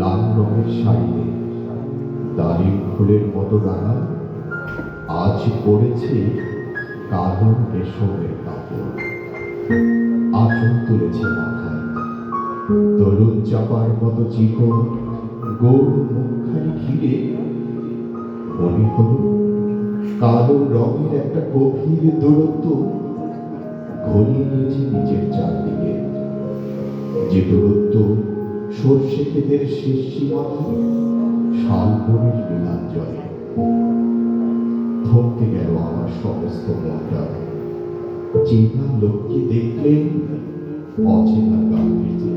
লাল রঙের শাড়িতে। দাড়ির ফুলের মতো ডানা আজ পড়েছে কালো রেশমের কাপড়। আসন তুলেছে মাথায়। তরুণ চাপার মতো চিকন, গোল মুখখানি ঘিরে। মনে হলো কালো রঙের একটা গভীর দূরত্ব ঘনিয়ে নিয়েছে নিজের চারদিকে। যে দূরত্ব সর্ষে ক্ষেতের শেষ সীমানা শালবনের নীলাঞ্জলে থমকে গেল আমার সমস্ত মনটা। চেনা লোককে দেখলে অচেনা গাম্ভীর্যে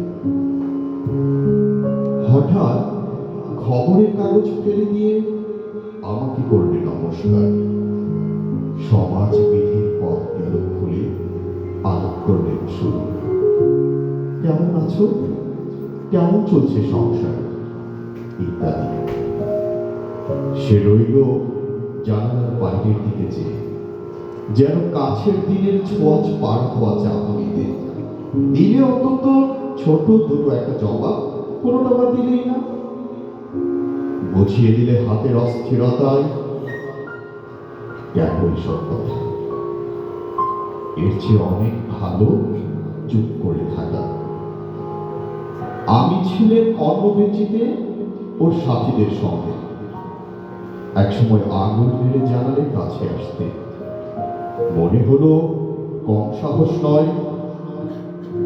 হঠাৎ খবরের কাগজ ফেলে দিয়ে আমাকে করবে নমস্কার। সমাজ বিধির পথ গেল খুলে আলোক করলেন শুরু কেমন আছো? কেমন চলছে সংসার? ইত্যাদি। সে রইল জানালার বাইরের দিকে চেয়ে যেন কাছের দিনের ছোঁয়াচ পার হওয়া চাহনিতে দিলে অন্তত ছোট দুটো একটা জবাব কোনোটা বা দিলেই না। বুঝিয়ে দিলে হাতের অস্থিরতায় কেন সব কথা? এর চেয়ে অনেক ভালো চুপ করে আমি ছিলেন কর্মবেচিতে ওর সাথীদের সঙ্গে। একসময় আঙুল মেরে জানালে কাছে আসতে। মনে হলো কম সাহস নয়,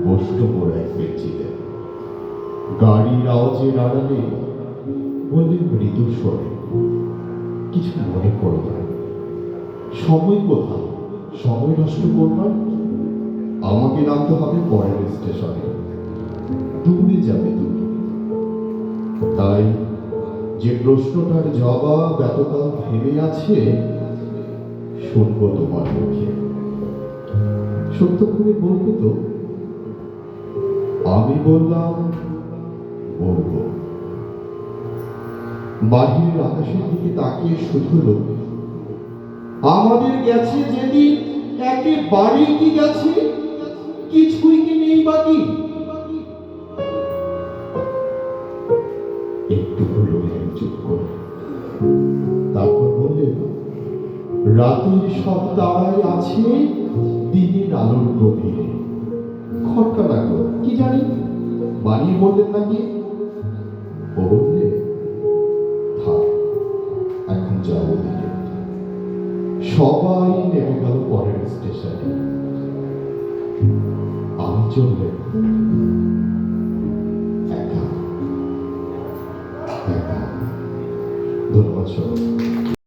বসল মোর এক বেঞ্চিতে গাড়ির আওয়াজের আড়ালে বললেন মৃদু স্বরে কিছু মনে করো না। সময় কোথায়? সময় নষ্ট করবার? আমাকে নামতে হবে পরের স্টেশনে। দূরে যাবে তুমি তাই যে প্রশ্নটার জবাব এতকাল ভেবে আছে, শুনব তোমার মুখে। সত্য করে বলবে তো, আমি বললাম, বলব। বাহিরের আকাশের দিকে তাকিয়ে শুধু আমাদের গেছে যেদিন একেবারেই কি গেছে? কিছুই কি নেই বাকি একটু রইলেন চুপ করে। তারপর বললেন রাতের সব তারাই আছে, দিনের আলোর গভীরে। খটকা লাগল কি জানি? বানিয়ে বললেন নাকি ও বললে, থাক, এখন যাব দিকে সবাই নেমে গেল পরের স্টেশনে। আমি চললেন একা ধন্যবাদ সবাই